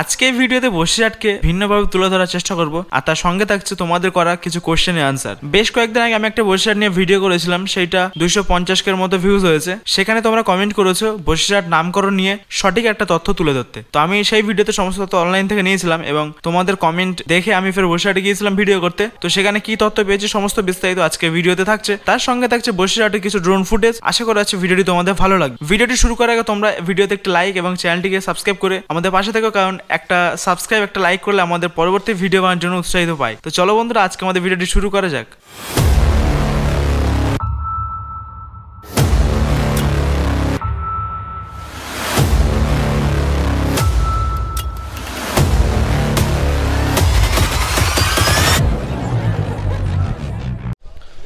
আজকে এই ভিডিওতে বসিরহাটকে ভিন্নভাবে তুলে ধরার চেষ্টা করব, আর তার সঙ্গে থাকছে তোমাদের করা কিছু কোশ্চেনের আনসার বেশ কয়েকদিন আগে আমি একটা বসিরহাট নিয়ে ভিডিও করেছিলাম, সেইটা দুইশো পঞ্চাশকের মতো ভিউজ হয়েছে। সেখানে তোমরা কমেন্ট করেছ বসিরহাট নামকরণ নিয়ে সঠিক একটা তথ্য তুলে ধরতে। তো আমি সেই ভিডিওতে সমস্ত তথ্য অনলাইন থেকে নিয়েছিলাম এবং তোমাদের কমেন্ট দেখে আমি ফের বসিরহাটে গিয়েছিলাম ভিডিও করতে। তো সেখানে কি তথ্য পেয়েছি সমস্ত বিস্তারিত আজকে ভিডিওতে থাকছে। তার সঙ্গে থাকছে বসিরহাটের কিছু ড্রোন ফুটেজ আশা করা হচ্ছে ভিডিওটি তোমাদের ভালো লাগবে। ভিডিওটি শুরু করার আগে তোমরা ভিডিওতে একটা লাইক এবং চ্যানেলটিকে সাবস্ক্রাইব করে আমাদের পাশে থেকো, কারণ একটা সাবস্ক্রাইব একটা লাইক করলে আমাদের পরবর্তী ভিডিও বানানোর জন্য উৎসাহিত পাই। তো চলো বন্ধুরা, আজকে আমাদের ভিডিওটি শুরু করা যাক।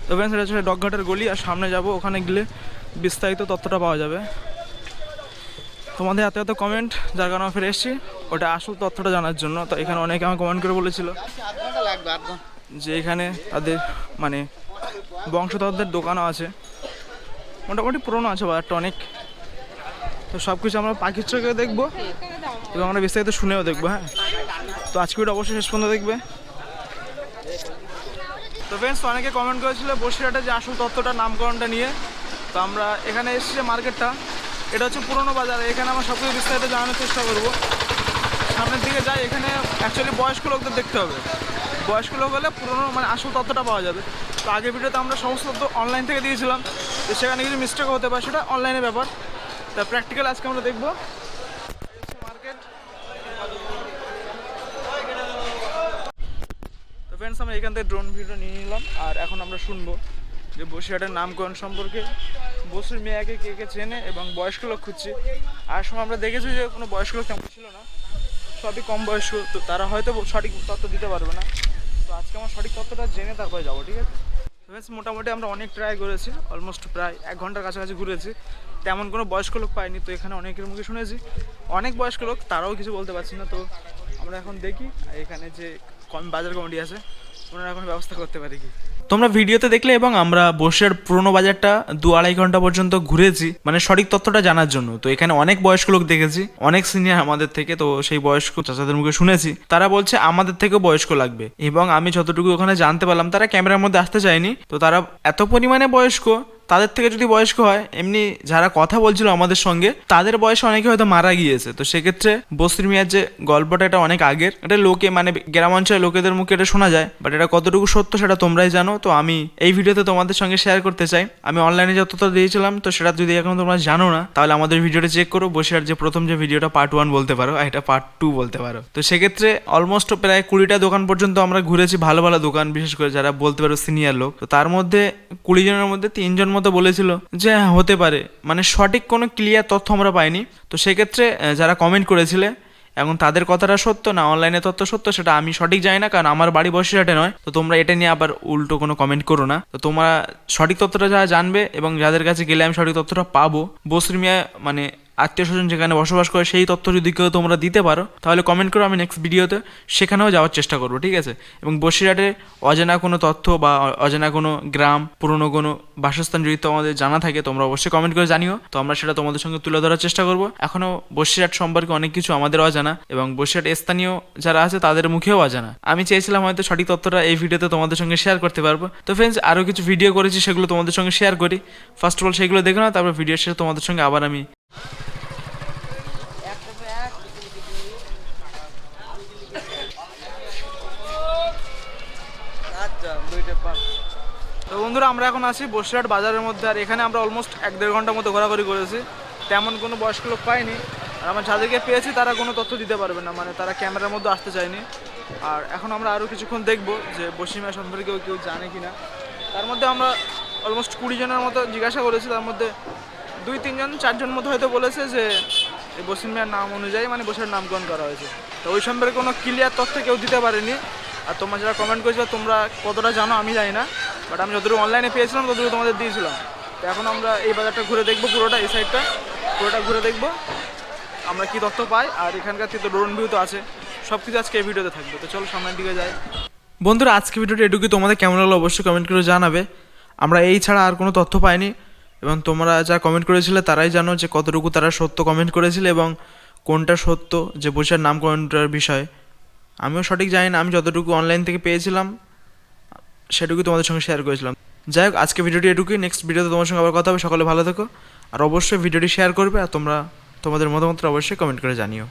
তো এটা হচ্ছে ডগঘাটের গলি, আর সামনে যাব, ওখানে গেলে বিস্তারিত তথ্যটা পাওয়া যাবে। তোমাদের এত এত কমেন্ট যার কারণে ফিরে এসেছি। ওটা আসল তথ্যটা জানার জন্য। তো এখানে অনেকে আমার কমেন্ট করে বলেছিল যে এখানে তাদের মানে বংশধরদের দোকানও আছে। মোটামুটি পুরনো আছে বাজারটা অনেক। তো সব কিছু আমরা পাখির চোখে দেখব এবং আমরা বিস্তারিত শুনেও দেখব হ্যাঁ। তো আজকে ওটা অবশ্যই শেষ পর্যন্ত দেখবে। তো ফ্রেন্ডস অনেকে কমেন্ট করেছিল বসিরহাটে যে আসল তথ্যটা নামকরণটা নিয়ে। তো আমরা এখানে এসেছি মার্কেটটা এটা হচ্ছে পুরনো বাজার, এখানে আমরা সব কিছু বিস্তারিত জানানোর চেষ্টা করব। সামনের দিকে যাই, এখানে অ্যাকচুয়ালি বয়স্ক লোকদের দেখতে হবে। বয়স্ক লোক হলে পুরনো মানে আসল তথ্যটা পাওয়া যাবে। তো আগের ভিডিওতে আমরা সমস্ত তথ্য অনলাইন থেকে দিয়েছিলাম, তো সেখানে কিছু মিস্টেক হতে পারে, সেটা অনলাইনের ব্যাপার। তা প্র্যাকটিক্যাল আজকে আমরা দেখব। মার্কেট ফ্রেন্ডস আমরা এখান থেকে ড্রোন ভিডিও নিয়ে নিলাম, আর এখন আমরা শুনব। যে বসিরহাটের নামকরণ সম্পর্কে বসুর মেয়াকে কে কে চেনে এবং বয়স্ক লোক খুঁজছি। আর সময় আমরা দেখেছি যে কোনো বয়স্ক লোক তেমন ছিল না। সবই কম বয়স্ক, তো তারা হয়তো সঠিক তথ্য দিতে পারবে না। তো আজকে আমার সঠিক তথ্যটা জেনে তারপরে যাব, ঠিক আছে? বেশ মোটামুটি আমরা অনেক ট্রাই করেছি, অলমোস্ট প্রায় এক ঘণ্টার কাছাকাছি ঘুরেছি। তেমন কোনো বয়স্ক লোক পাইনি, তো এখানে অনেকের মুখে শুনেছি। অনেক বয়স্ক লোক, তারাও কিছু বলতে পারছি না, তো আমরা এখন দেখি এখানে যে কম বাজার কমিটি আছে, ওনারা এখন ব্যবস্থা করতে পারে কি? তোমরা ভিডিওতে দেখলে এবং আমরা বসের পুরনো বাজারটা দু আড়াই ঘণ্টা পর্যন্ত ঘুরেছি। মানে সঠিক তথ্যটা জানার জন্য। তো এখানে অনেক বয়স্ক লোক দেখেছি, অনেক সিনিয়র আমাদের থেকে, তো সেই বয়স্ক চাচাদের মুখে শুনেছি। তারা বলছে, আমাদের থেকেও বয়স্ক লাগবে। এবং আমি যতটুকু ওখানে জানতে পারলাম, তারা ক্যামেরার মধ্যে আসতে চায়নি। তো তারা এত পরিমাণে বয়স্ক তাদের থেকে যদি বয়স্ক হয়, এমনি যারা কথা বলছিল আমাদের সঙ্গে, তাদের বয়সে অনেকে হয়তো মারা গিয়েছে। তো সেক্ষেত্রে বসির মিয়ার যে গল্পটা, এটা অনেক আগের। এটা লোকে মানে গ্রাম অঞ্চলের লোকেদের মুখে এটা শোনা যায় বাট এটা কতটুকু সত্য সেটা তোমরাই জানো। তো আমি এই ভিডিওতে তোমাদের সঙ্গে শেয়ার করতে চাই। আমি অনলাইনে যতটা দিয়েছিলাম, তো সেটা যদি এখন তোমরা জানো না, তাহলে আমাদের ভিডিওটা চেক করো। বসিরহাট যে প্রথম যে ভিডিওটা পার্ট ওয়ান বলতে পারো, আর এটা পার্ট টু বলতে পারো। তো সেক্ষেত্রে অলমোস্ট প্রায় কুড়িটা দোকান পর্যন্ত আমরা ঘুরেছি, ভালো ভালো দোকান, বিশেষ করে যারা বলতে পারো সিনিয়র লোক। তো তার মধ্যে কুড়ি জনের মধ্যে তিনজন মতো বলেছিল যে হ্যাঁ হতে পারে। মানে সঠিক কোনো ক্লিয়ার তথ্য আমরা পাইনি। তো সেক্ষেত্রে যারা কমেন্ট করেছিলে এবং তাদের কথাটা সত্য না অনলাইনে তথ্য সত্য, সেটা আমি সঠিক জানি না, কারণ আমার বাড়ি বসিরহাটে নয়। তো তোমরা এটা নিয়ে আবার উল্টো কোনো কমেন্ট করো না। তো তোমরা সঠিক তথ্যটা যারা জানবে এবং যাদের কাছে গেলে আমি সঠিক তথ্যটা পাবো বসরিমিয়া মিয়া মানে আত্মীয় স্বজন যেখানে বসবাস করে সেই তথ্য যদি কেউ তোমরা দিতে পারো, তাহলে কমেন্ট করো, আমি নেক্সট ভিডিওতে সেখানেও যাওয়ার চেষ্টা করব, ঠিক আছে? এবং বসিরহাটে অজানা কোনো তথ্য বা অজানা কোনো গ্রাম, পুরনো কোনো বাসস্থান যদি তোমাদের জানা থাকে, তোমরা অবশ্যই কমেন্ট করে জানিও। তো আমরা সেটা তোমাদের সঙ্গে তুলে ধরার চেষ্টা করব। এখনও বসিরহাট সম্পর্কে অনেক কিছু আমাদের অজানা এবং বসিরহাট স্থানীয় যারা আছে, তাদের মুখেও অজানা। আমি চেয়েছিলাম হয়তো সঠিক তথ্যটা এই ভিডিওতে তোমাদের সঙ্গে শেয়ার করতে পারব। তো ফ্রেন্ডস আরও কিছু ভিডিও করেছি, সেগুলো তোমাদের সঙ্গে শেয়ার করি। ফার্স্ট অফ অল সেগুলো দেখো না তারপর ভিডিও শেষে তোমাদের সঙ্গে আবার আমি তো বন্ধুরা, আমরা এখন আছি বসিরহাট বাজারের মধ্যে, আর এখানে আমরা অলমোস্ট এক দেড় ঘণ্টার মতো ঘোরাঘুরি করেছি। তেমন কোনো বয়স্ক লোক পাইনি। আর আমরা যাদেরকে পেয়েছি, তারা কোনো তথ্য দিতে পারবে না মানে তারা ক্যামেরার মধ্যে আসতে চায়নি। আর এখন আমরা আরও কিছুক্ষণ দেখব যে বসিমা সম্পর্কে কেউ জানে কি না তার মধ্যে আমরা অলমোস্ট কুড়ি জনের মতো জিজ্ঞাসা করেছি, তার মধ্যে দুই তিনজন চারজন মতো হয়তো বলেছে যে এই বসিম মিয়ার নাম অনুযায়ী মানে বসের নামকরণ করা হয়েছে। তো ওই সম্পর্কে কোনো ক্লিয়ার তথ্য কেউ দিতে পারেনি। আর তোমরা যারা কমেন্ট করেছিলে তোমরা কতটা জানো আমি জানি না। বাট আমি যতটুকু অনলাইনে পেয়েছিলাম, ততটুকু তোমাদের দিয়েছিলাম। তো এখন আমরা এই বাজারটা ঘুরে দেখব পুরোটা, এই সাইডটা পুরোটা ঘুরে দেখব, আমরা কি তথ্য পাই, আর এখানকার থেকে তো ড্রোন ভিউ তো আছে সব কিছু আজকে এই ভিডিওতে থাকবে। তো চলো সামনের দিকে যাই। বন্ধুরা, আজকে ভিডিওটা এটুকুই। তোমাদের কেমন লাগল অবশ্যই কমেন্ট করে জানাবে। আমরা এই ছাড়া আর কোনো তথ্য পাইনি, এবং তোমরা যা কমেন্ট করেছিলে তারাই জানো যে কতটুকু তারা সত্য কমেন্ট করেছিলে এবং কোনটা সত্য, যে বসিরহাট নামকরণটার বিষয়। আমিও সঠিক জানি না, আমি যতটুকু অনলাইন থেকে পেয়েছিলাম সেটুকু তোমাদের সঙ্গে শেয়ার করেছিলাম। যাই হোক, আজকে ভিডিওটি এটুকুই। নেক্সট ভিডিওতে তোমার সঙ্গে আবার কথা হবে। সকলে ভালো থেকো। আর অবশ্যই ভিডিওটি শেয়ার করবে আর তোমরা তোমাদের মতামতটা অবশ্যই কমেন্ট করে জানিও।